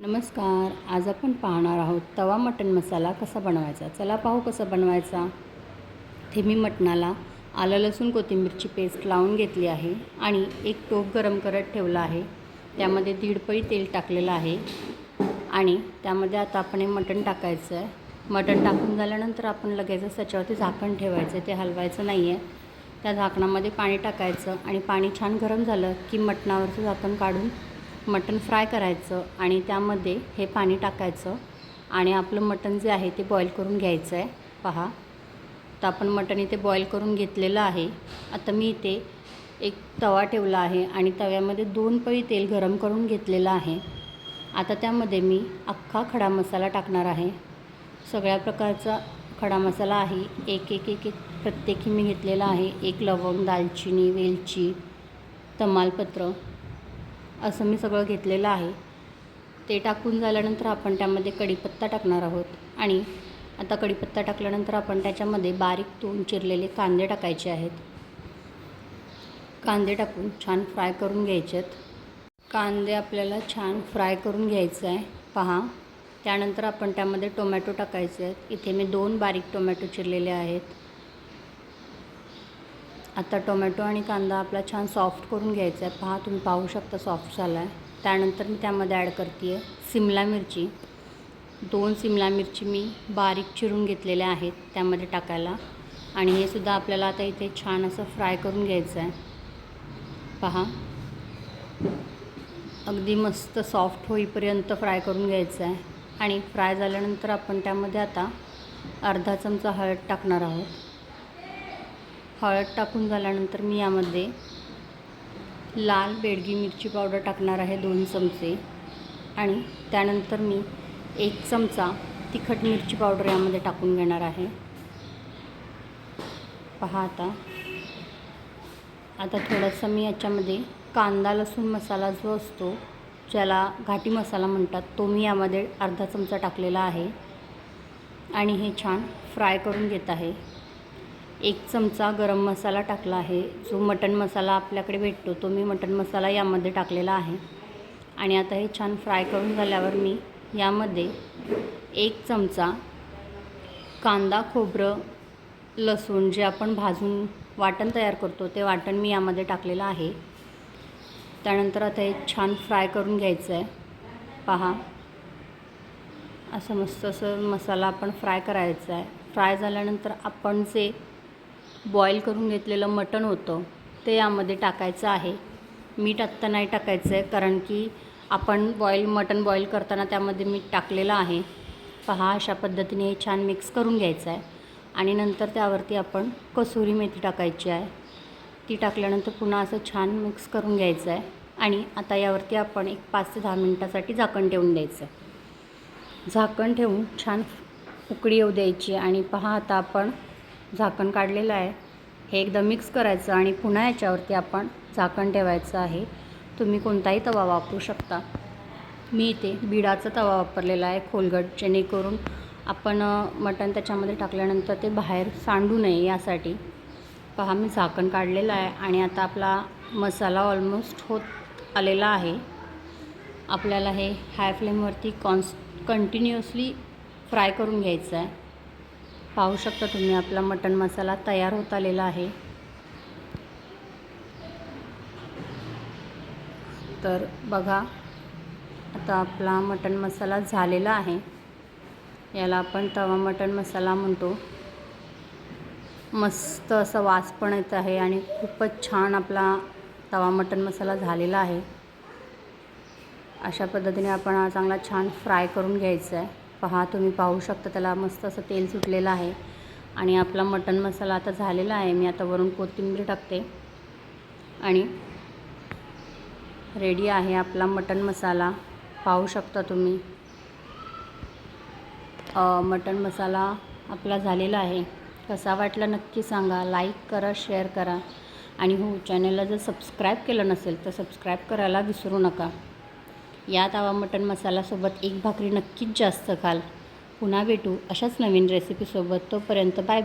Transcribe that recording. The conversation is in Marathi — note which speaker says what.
Speaker 1: नमस्कार आज आपण पाहणार आहोत तवा मटण मसाला कसा बनवायचा? चला पाहू कसा बनवायचा. ते मी मटणाला आलं लसूण कोथिंबीरची पेस्ट लावून घेतली आहे आणि एक टोप गरम करत ठेवला आहे. त्यामध्ये दीड पळी तेल टाकलेलं आहे आणि त्यामध्ये आता आपण हे मटण टाकायचं आहे. मटण टाकून झाल्यानंतर आपण लगेचच त्याच्यावरती झाकण ठेवायचं आहे. ते हलवायचं नाही आहे. त्या झाकणामध्ये पाणी टाकायचं आणि पाणी छान गरम झालं की मटणावरचं झाकण काढून मटण फ्राय करायचं आणि त्यामध्ये हे पाणी टाकायचं आणि आपलं मटण जे आहे ते बॉईल करून घ्यायचं आहे. पहा. तर आपण मटण इथे बॉईल करून घेतलेलं आहे. आता मी इथे एक तवा ठेवला आहे आणि तव्यामध्ये दोन पळी तेल गरम करून घेतलेलं आहे. आता त्यामध्ये मी अख्खा खडा मसाला टाकणार आहे. सगळ्या प्रकारचा खडा मसाला आहे. एक एक एक एक प्रत्येकी मी घेतलेला आहे. एक लवंग दालचिनी वेलची तमालपत्र असं मी सगळं घेतलेलं आहे. ते टाकून झाल्यानंतर आपण त्यामध्ये कढीपत्ता टाकणार आहोत. आणि आता कढीपत्ता टाकल्यानंतर आपण त्याच्यामध्ये बारीक दोन चिरलेले कांदे टाकायचे आहेत. कांदे टाकून छान फ्राय करून घ्यायचे आहेत. कांदे आपल्याला छान फ्राय करून घ्यायचं आहे. पहा त्यानंतर आपण त्यामध्ये टोमॅटो टाकायचे आहेत. इथे मी दोन बारीक टोमॅटो चिरलेले आहेत. आता टोमॅटो आणि कांदा आपला छान सॉफ्ट करून घ्यायचा आहे. पहा तुम्ही पाहू शकता सॉफ्ट झाला आहे त्यानंतर मी त्यामध्ये ॲड करते आहे सिमला मिरची. दोन सिमला मिरची मी बारीक चिरून घेतलेल्या आहेत त्यामध्ये टाकायला. आणि हे सुद्धा आपल्याला आता इथे छान असं फ्राय करून घ्यायचं आहे पहा. अगदी मस्त सॉफ्ट होईपर्यंत फ्राय करून घ्यायचं आहे आणि फ्राय झाल्यानंतर आपण त्यामध्ये आता अर्धा चमचा हळद टाकणार आहोत. हळद टाकून झाल्यानंतर मी यामध्ये लाल बेडगी मिरची पावडर टाकणार आहे दोन चमचे आणि त्यानंतर मी एक चमचा तिखट मिरची पावडर यामध्ये टाकून घेणार आहे. पहा आता. आता थोडंसं मी याच्यामध्ये कांदा लसूण मसाला जो असतो ज्याला घाटी मसाला म्हणतात तो मी यामध्ये अर्धा चमचा टाकलेला आहे. आणि हे छान फ्राय करून घेत आहे. एक चमचा गरम मसाला टाकला आहे. जो मटण मसाला आपल्याकडे भेटतो तो मी मटण मसाला यामध्ये टाकलेला आहे. आणि आता हे छान फ्राय करून झाल्यावर मी यामध्ये एक चमचा कांदा खोबरं लसूण जे आपण भाजून वाटण तयार करतो ते वाटण मी यामध्ये टाकलेलं आहे. त्यानंतर आता हे छान फ्राय करून घ्यायचं आहे. पहा. असं मस्त असं मसाला आपण फ्राय करायचा आहे. फ्राय झाल्यानंतर आपण जे बॉईल करून घेतलेलं मटण होतं ते यामध्ये टाकायचं आहे. मीठ आत्ता नाही टाकायचं आहे कारण की आपण बॉईल मटण बॉईल करताना त्यामध्ये मीठ टाकलेलं आहे. पहा अशा पद्धतीने हे छान मिक्स करून घ्यायचं आहे. आणि नंतर त्यावरती आपण कसुरी मेथी टाकायची आहे. ती टाकल्यानंतर पुन्हा असं छान मिक्स करून घ्यायचं आहे. आणि आता यावरती आपण एक पाच ते दहा मिनटासाठी झाकण ठेवून द्यायचं आहे. झाकण ठेवून छान उकळी येऊ द्यायची आणि पहा आता आपण झाकण काढलेलं आहे. हे एकदा मिक्स करायचं आणि पुन्हा याच्यावरती आपण झाकण ठेवायचं आहे. तुम्ही कोणताही तवा वापरू शकता. मी इथे बिडाचा तवा वापरलेला आहे खोलगट जेणेकरून आपण मटण त्याच्यामध्ये टाकल्यानंतर ते बाहेर सांडू नये यासाठी. पहा मी झाकण काढलेलं आहे आणि आता आपला मसाला ऑलमोस्ट होत आलेला आहे. आपल्याला हे हाय फ्लेमवरती कॉन्स कंटिन्युअसली फ्राय करून घ्यायचं आहे. पाहू शकता तुम्ही आपला मटण मसाला तयार होत आलेला आहे. तर बघा आता आपला मटण मसाला झालेला आहे. याला आपण तवा मटण मसाला म्हणतो. मस्त असा वास पण येत आहे आणि खूपच छान आपला तवा मटण मसाला झालेला आहे. अशा पद्धतीने आपण हा चांगला छान फ्राय करून घ्यायचा आहे. पहा तुम्ही पाहू शकता त्याला मस्त असं तेल सुटलेलं आहे. आणि आपला मटण मसाला आता झालेला आहे. मी आता वरून कोथिंबीर टाकते. आणि रेडी आहे आपला मटण मसाला. पाहू शकता तुम्ही. मटण मसाला आपला झालेला आहे. कसा वाटला नक्की सांगा. लाईक करा शेअर करा. आणि हो चॅनलला जर सबस्क्राईब केलं नसेल तर सबस्क्राईब करायला विसरू नका. या तवा मटण मसाल्यासोबत एक भाकरी नक्कीच जास्त खाल. पुन्हा भेटू अशाच नवीन रेसिपीसोबत तोपर्यंत बाय बाय